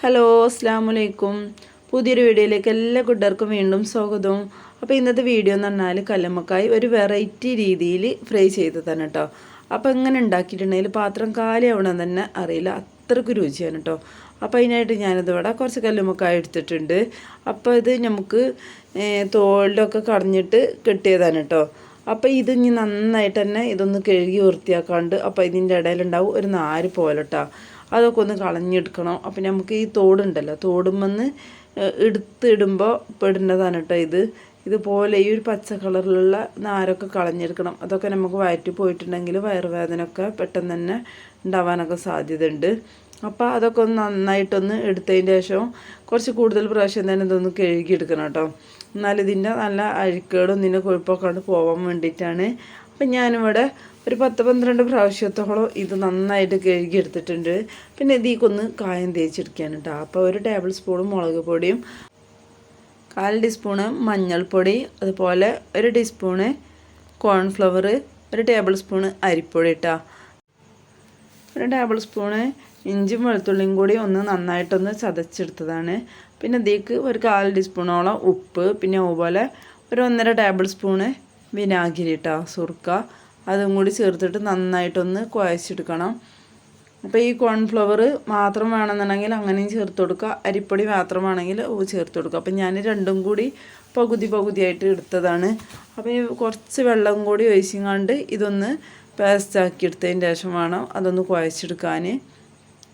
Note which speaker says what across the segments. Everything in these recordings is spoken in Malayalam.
Speaker 1: ഹലോ അസ്സാം വലൈക്കും പുതിയൊരു വീഡിയോയിലേക്ക് എല്ലാ കുട്ടികൾക്കും വീണ്ടും സ്വാഗതം. അപ്പോൾ ഇന്നത്തെ വീഡിയോ എന്ന് പറഞ്ഞാൽ കല്ലമ്മക്കായി ഒരു വെറൈറ്റി രീതിയിൽ ഫ്രൈ ചെയ്തതാണ് കേട്ടോ അപ്പോൾ എങ്ങനെ ഉണ്ടാക്കിയിട്ടുണ്ടെങ്കിൽ പാത്രം കാലിയാവണം തന്നെ അറിയില്ല. അത്രയ്ക്ക് രുചിയാണ് കേട്ടോ അപ്പോൾ അതിനായിട്ട് ഞാനിതിവിടെ കുറച്ച് കല്ലുമ്മക്കായ എടുത്തിട്ടുണ്ട്. അപ്പോൾ ഇത് നമുക്ക് തോളിലൊക്കെ കടഞ്ഞിട്ട് കെട്ടിയതാണ് കേട്ടോ അപ്പോൾ ഇത് ഇനി നന്നായിട്ട് തന്നെ ഇതൊന്ന് കഴുകി വൃത്തിയാക്കാണ്ട് അപ്പോൾ ഇതിന്റെ ഇടയിലുണ്ടാവും ഒരു നാര് പോലെ കേട്ടോ അതൊക്കെ ഒന്ന് കളഞ്ഞെടുക്കണം. അപ്പം നമുക്ക് ഈ തോടുണ്ടല്ലോ തോടുമെന്ന് എടുത്തിടുമ്പോൾ പെടേണ്ടതാണ് കേട്ടോ ഇത്. ഇതുപോലെ ഈ ഒരു പച്ച കളറിലുള്ള നാരൊക്കെ കളഞ്ഞെടുക്കണം. അതൊക്കെ നമുക്ക് വയറ്റി പോയിട്ടുണ്ടെങ്കിൽ വയറുവേദനയൊക്കെ പെട്ടെന്ന് തന്നെ ഉണ്ടാവാനൊക്കെ സാധ്യതയുണ്ട്. അപ്പോൾ അതൊക്കെ ഒന്ന് നന്നായിട്ടൊന്ന് എടുത്തതിന് ശേഷം കുറച്ച് കൂടുതൽ പ്രാവശ്യം തന്നെ ഇതൊന്ന് കഴുകിയെടുക്കണം കേട്ടോ എന്നാൽ ഇതിന്റെ നല്ല അഴുക്കുകളും ഇതിന്റെ കൊഴുപ്പൊക്കെ പോകാൻ വേണ്ടിയിട്ടാണ്. അപ്പം ഞാനിവിടെ ഒരു പത്ത് പന്ത്രണ്ട് പ്രാവശ്യത്തോളം ഇത് നന്നായിട്ട് കഴുകിയെടുത്തിട്ടുണ്ട്. പിന്നെ ഇതിക്കൊന്ന് കായം തേച്ചെടുക്കാൻ കേട്ടോ അപ്പോൾ ഒരു ടേബിൾ സ്പൂൺ മുളക് പൊടിയും കാൽ ടീസ്പൂണ് മഞ്ഞൾപ്പൊടി അതുപോലെ ഒരു ടീസ്പൂണ് കോൺഫ്ലവർ ഒരു ടേബിൾ സ്പൂണ് അരിപ്പൊടി ഇട്ടാ. ഒരു ടേബിൾ സ്പൂണ് ഇഞ്ചും വെളുത്തുള്ളിയും കൂടി ഒന്ന് നന്നായിട്ടൊന്ന് ചതച്ചെടുത്തതാണ്. പിന്നെ ഇതിലേക്ക് ഒരു കാൽ ടീസ്പൂണോളം ഉപ്പ് പിന്നെ അതുപോലെ ഒരു ഒന്നര ടേബിൾ സ്പൂണ് വിനാഗിരി ഇട്ടാ സുർക്ക. അതും കൂടി ചേർത്തിട്ട് നന്നായിട്ടൊന്ന് കുഴച്ചെടുക്കണം. അപ്പോൾ ഈ കോൺഫ്ലവർ മാത്രം വേണമെന്നുണ്ടെങ്കിൽ അങ്ങനെയും ചേർത്ത് കൊടുക്കുക. അരിപ്പൊടി മാത്രമാണെങ്കിൽ ചേർത്ത് കൊടുക്കുക. അപ്പം ഞാൻ രണ്ടും കൂടി പകുതി പകുതിയായിട്ട് എടുത്തതാണ്. അപ്പോൾ ഈ കുറച്ച് വെള്ളം കൂടി ഒഴിച്ചിങ്ങാണ്ട് ഇതൊന്ന് പേസ്റ്റാക്കി എടുത്തതിന് ശേഷം വേണം അതൊന്ന് കുഴച്ചെടുക്കാൻ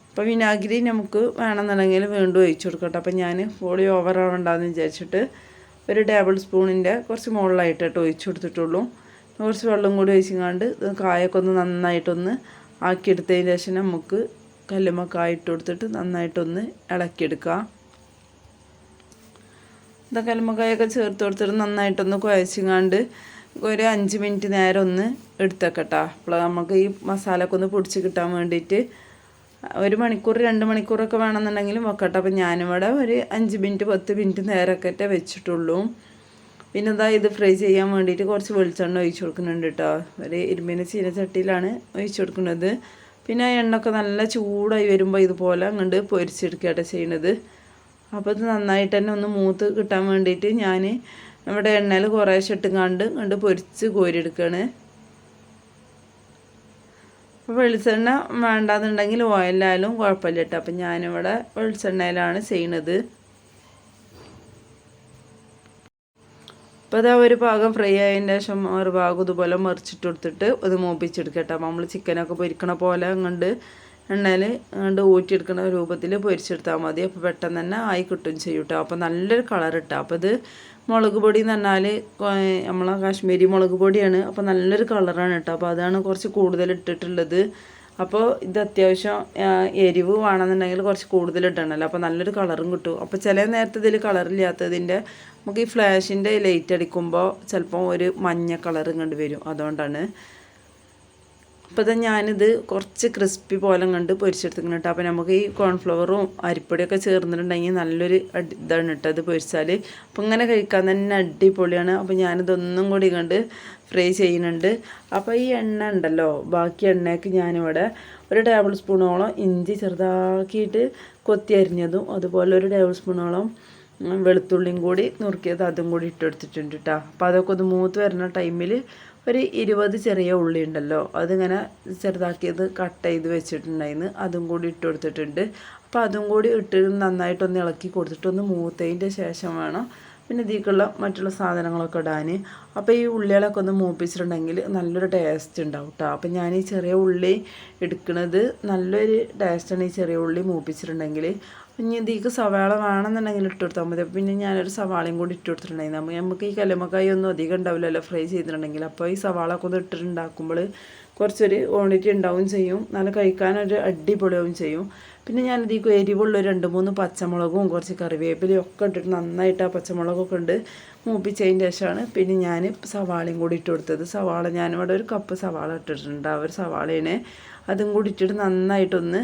Speaker 1: അപ്പോൾ വിനാഗിരി നമുക്ക് വേണമെന്നുണ്ടെങ്കിൽ വീണ്ടും ഒഴിച്ചു കൊടുക്കട്ടെ അപ്പോൾ ഞാൻ ഹോളി ഓവർ ആവണ്ടെന്ന് വിചാരിച്ചിട്ട് ഒരു ടേബിൾ സ്പൂണിന്റെ കുറച്ച് മുകളിലായിട്ടോ ഒഴിച്ചു കൊടുത്തിട്ടുള്ളൂ. കുറച്ച് വെള്ളം കൂടി ഒഴിച്ചിങ്ങാണ്ട് കായൊക്കെ ഒന്ന് നന്നായിട്ടൊന്ന് ആക്കിയെടുത്തതിന് ശേഷം നമുക്ക് കല്ലുമ്മ കായിട്ട് കൊടുത്തിട്ട് നന്നായിട്ടൊന്ന് ഇളക്കിയെടുക്കുക ഇതാ കല്ലുമ്മക്കായൊക്കെ ചേർത്ത് കൊടുത്തിട്ട് നന്നായിട്ടൊന്ന് കുഴച്ചിങ്ങാണ്ട് ഒരു അഞ്ച് മിനിറ്റ് നേരം ഒന്ന് എടുത്തേക്കട്ടാ. അപ്പോൾ നമുക്ക് ഈ മസാലയൊക്കെ ഒന്ന് പൊടിച്ച് കിട്ടാൻ വേണ്ടിയിട്ട് ഒരു മണിക്കൂർ രണ്ട് മണിക്കൂറൊക്കെ വേണമെന്നുണ്ടെങ്കിലും വെക്കട്ടെ. അപ്പം ഞാനിവിടെ ഒരു അഞ്ച് മിനിറ്റ് പത്ത് മിനിറ്റ് നേരമൊക്കെ വെച്ചിട്ടുള്ളൂ. പിന്നെ എന്താ ഇത് ഫ്രൈ ചെയ്യാൻ വേണ്ടിയിട്ട് കുറച്ച് വെളിച്ചെണ്ണ ഒഴിച്ച് കൊടുക്കുന്നുണ്ട് കേട്ടോ ഒരു ഇരുമ്പിന് ചീനച്ചട്ടിയിലാണ് ഒഴിച്ച് കൊടുക്കുന്നത്. പിന്നെ എണ്ണയൊക്കെ നല്ല ചൂടായി വരുമ്പോൾ ഇതുപോലെ അങ്ങോട്ട് പൊരിച്ചെടുക്കുകയാണ് ചെയ്യണത്. അപ്പോൾ ഇത് നന്നായിട്ട് തന്നെ ഒന്ന് മൂത്ത് കിട്ടാൻ വേണ്ടിയിട്ട് ഞാൻ നമ്മുടെ എണ്ണയിൽ കുറേശ്ശെ കണ്ട് പൊരിച്ച് കോരിയെടുക്കുകയാണ് അപ്പോൾ വെളിച്ചെണ്ണ വേണ്ടാന്നുണ്ടെങ്കിൽ ഓയിലായാലും കുഴപ്പമില്ല കേട്ടോ അപ്പം ഞാനിവിടെ വെളിച്ചെണ്ണയിലാണ് ചെയ്യണത്. അപ്പോൾ അതാ ഒരു ഭാഗം ഫ്രൈ ആയതിന് ശേഷം ഒരു ഭാഗം ഇതുപോലെ മറിച്ചിട്ട് കൊടുത്തിട്ട് ഇത് അപ്പോൾ നമ്മൾ ചിക്കനൊക്കെ പൊരിക്കണ പോലെ അങ്ങോട്ട് എണ്ണയിൽ അങ്ങോട്ട് ഊറ്റിയെടുക്കുന്ന രൂപത്തിൽ പൊരിച്ചെടുത്താൽ മതി. അപ്പോൾ പെട്ടെന്ന് തന്നെ ആയി കിട്ടും ചെയ്യും കേട്ടോ അപ്പോൾ നല്ലൊരു കളർ ഇട്ടാൽ അപ്പോൾ ഇത് മുളക് പൊടി എന്ന് പറഞ്ഞാൽ നമ്മളെ കാശ്മീരി മുളക് പൊടിയാണ്. അപ്പോൾ നല്ലൊരു കളറാണ് കേട്ടോ. അപ്പോൾ അതാണ് കുറച്ച് കൂടുതൽ ഇട്ടിട്ടുള്ളത്. അപ്പോൾ ഇത് അത്യാവശ്യം എരിവ് വേണമെന്നുണ്ടെങ്കിൽ കുറച്ച് കൂടുതൽ ഇടണമല്ലോ അപ്പോൾ നല്ലൊരു കളറും കിട്ടും. അപ്പോൾ ചില നേരത്തെ ഇതിൽ കളറില്ലാത്തതിന്റെ നമുക്ക് ഈ ഫ്ലാഷിന്റെ ലൈറ്റ് അടിക്കുമ്പോൾ ചിലപ്പോൾ ഒരു മഞ്ഞ കളർ കണ്ട് വരും. അതുകൊണ്ടാണ് അപ്പോൾ തന്നെ ഞാനിത് കുറച്ച് ക്രിസ്പി പോലെ കണ്ട് പൊരിച്ചെടുത്തിക്കണം കേട്ടോ അപ്പോൾ നമുക്ക് ഈ കോൺഫ്ലവറും അരിപ്പൊടിയൊക്കെ ചേർന്നിട്ടുണ്ടെങ്കിൽ നല്ലൊരു അടി ഇതാണ് കേട്ടോ അത് പൊരിച്ചാൽ അപ്പോൾ ഇങ്ങനെ കഴിക്കാൻ തന്നെ അടിപൊളിയാണ്. അപ്പോൾ ഞാനിതൊന്നും കൂടി കണ്ട് ഫ്രൈ ചെയ്യുന്നുണ്ട്. അപ്പോൾ ഈ എണ്ണ ഉണ്ടല്ലോ ബാക്കി എണ്ണയ്ക്ക് ഞാനിവിടെ ഒരു ടേബിൾ സ്പൂണോളം ഇഞ്ചി ചെറുതാക്കിയിട്ട് കൊത്തി അരിഞ്ഞതും അതുപോലെ ഒരു ടേബിൾ സ്പൂണോളം വെളുത്തുള്ളിയും കൂടി നുറുക്കിയത് അതും കൂടി ഇട്ടെടുത്തിട്ടുണ്ട് കേട്ടോ അപ്പോൾ അതൊക്കെ ഒന്ന് മൂത്ത് വരുന്ന ടൈമിൽ ഒരു ഇരുപത് ചെറിയ ഉള്ളി ഉണ്ടല്ലോ അതിങ്ങനെ ചെറുതാക്കിയത് കട്ട് ചെയ്ത് വെച്ചിട്ടുണ്ടായിരുന്നു. അതും കൂടി ഇട്ട് കൊടുത്തിട്ടുണ്ട്. അപ്പോൾ അതും കൂടി ഇട്ട് നന്നായിട്ടൊന്ന് ഇളക്കി കൊടുത്തിട്ടൊന്ന് മൂത്തതിന്റെ ശേഷം വേണം പിന്നെ ഇതിലേക്കുള്ള മറ്റുള്ള സാധനങ്ങളൊക്കെ ഇടാൻ. അപ്പോൾ ഈ ഉള്ളികളൊക്കെ ഒന്ന് മൂപ്പിച്ചിട്ടുണ്ടെങ്കിൽ നല്ലൊരു ടേസ്റ്റ് ഉണ്ടാവും കേട്ടോ അപ്പോൾ ഞാൻ ഈ ചെറിയ ഉള്ളി എടുക്കുന്നത് നല്ലൊരു ടേസ്റ്റാണ് ഈ ചെറിയ ഉള്ളി മൂപ്പിച്ചിട്ടുണ്ടെങ്കിൽ. ഇനി ഇതിക്ക് സവാള വേണമെന്നുണ്ടെങ്കിൽ ഇട്ട് കൊടുത്താൽ മതി. പിന്നെ ഞാനൊരു സവാളയും കൂടി ഇട്ട് കൊടുത്തിട്ടുണ്ടായിരുന്നു. നമുക്ക് ഈ കല്ലുമ്മക്കായി ഒന്നും അധികം ഉണ്ടാവില്ലല്ലോ ഫ്രൈ ചെയ്തിട്ടുണ്ടെങ്കിൽ. അപ്പോൾ ഈ സവാള ഒക്കെ ഒന്ന് ഇട്ടിട്ടുണ്ടാക്കുമ്പോൾ കുറച്ചൊരു ക്വാണ്ടിറ്റി ഉണ്ടാവും ചെയ്യും. നല്ല കഴിക്കാനൊരു അടിപൊളിയാവും ചെയ്യും. പിന്നെ ഞാൻ ഇതിലേക്ക് എരിവുള്ള രണ്ട് മൂന്ന് പച്ചമുളകും കുറച്ച് കറിവേപ്പിലയും ഒക്കെ ഇട്ടിട്ട് നന്നായിട്ട് ആ പച്ചമുളകൊക്കെ ഉണ്ട് മൂപ്പിച്ചതിന്റെ ശേഷമാണ് പിന്നെ ഞാൻ സവാളയും കൂടി ഇട്ട് കൊടുത്തത്. സവാള ഞാനിവിടെ ഒരു കപ്പ് സവാള ഇട്ടിട്ടുണ്ട്. ആ ഒരു സവാളേനെ അതും കൂടി ഇട്ടിട്ട് നന്നായിട്ടൊന്ന്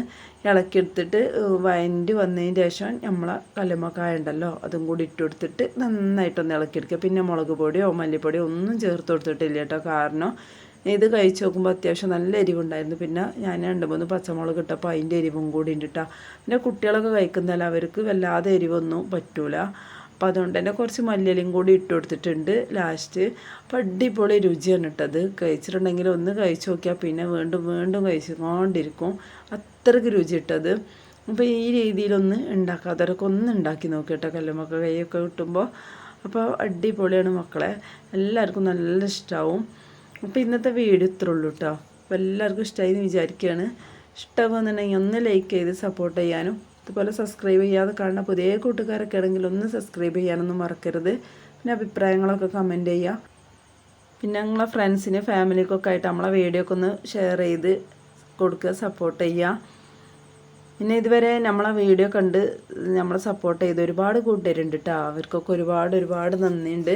Speaker 1: ഇളക്കിയെടുത്തിട്ട് വയന്റ് വന്നതിന് ശേഷം നമ്മളെ കല്ലുമക്കായ ഉണ്ടല്ലോ അതും കൂടി ഇട്ട് കൊടുത്തിട്ട് നന്നായിട്ടൊന്ന് ഇളക്കിയെടുക്കുക. പിന്നെ മുളക് പൊടിയോ മല്ലിപ്പൊടിയോ ഒന്നും ചേർത്ത് കൊടുത്തിട്ടില്ല കേട്ടോ. കാരണം ഇത് കഴിച്ച് നോക്കുമ്പോൾ അത്യാവശ്യം നല്ല എരിവുണ്ടായിരുന്നു. പിന്നെ ഞാൻ രണ്ട് മൂന്ന് പച്ചമുളക് ഇട്ടപ്പോൾ അതിന്റെ എരിവും കൂടി ഉണ്ട് പിന്നെ കുട്ടികളൊക്കെ കഴിക്കുന്നതല്ല അവർക്ക് വല്ലാതെ എരിവൊന്നും പറ്റൂല. അപ്പം അതുകൊണ്ട് തന്നെ കുറച്ച് മല്ലിയിലും കൂടി ഇട്ട് കൊടുത്തിട്ടുണ്ട് ലാസ്റ്റ്. അപ്പം അടിപൊളി രുചിയാണ് ഇട്ടത് കഴിച്ചിട്ടുണ്ടെങ്കിൽ ഒന്ന് കഴിച്ച് നോക്കിയാൽ പിന്നെ വീണ്ടും വീണ്ടും കഴിച്ചുകൊണ്ടിരിക്കും. അത്രയ്ക്ക് രുചി ഇട്ടത് അപ്പോൾ ഈ രീതിയിലൊന്ന് ഉണ്ടാക്കാത്തവരൊക്കെ ഒന്ന് ഉണ്ടാക്കി നോക്കി കേട്ടോ കല്ലുമക്ക കൈയൊക്കെ കിട്ടുമ്പോൾ അപ്പോൾ അടിപൊളിയാണ് മക്കളെ. എല്ലാവർക്കും നല്ല ഇഷ്ടമാവും അപ്പോൾ ഇന്നത്തെ വീഡിയോ ഇത്ര ഉള്ളൂ കേട്ടോ അപ്പോൾ എല്ലാവർക്കും ഇഷ്ടമായി എന്ന് വിചാരിക്കുകയാണ് ഇഷ്ടമാകുന്നുണ്ടെങ്കിൽ ഒന്ന് ലൈക്ക് ചെയ്ത് സപ്പോർട്ട് ചെയ്യാനും അതുപോലെ സബ്സ്ക്രൈബ് ചെയ്യാതെ കാണുന്ന പുതിയ കൂട്ടുകാരൊക്കെ ആണെങ്കിൽ ഒന്ന് സബ്സ്ക്രൈബ് ചെയ്യാനൊന്നും മറക്കരുത്. പിന്നെ അഭിപ്രായങ്ങളൊക്കെ കമന്റ് ചെയ്യുക പിന്നെ ഞങ്ങളെ ഫ്രണ്ട്സിന് ഫാമിലിക്കൊക്കെ ആയിട്ട് നമ്മളെ വീഡിയോ ഒക്കെ ഒന്ന് ഷെയർ ചെയ്ത് കൊടുക്കുക സപ്പോർട്ട് ചെയ്യുക. പിന്നെ ഇതുവരെ നമ്മളെ വീഡിയോ കണ്ട് നമ്മളെ സപ്പോർട്ട് ചെയ്ത് ഒരുപാട് കൂട്ടുകാരുണ്ട് കേട്ടോ അവർക്കൊക്കെ ഒരുപാട് ഒരുപാട് നന്ദിയുണ്ട്.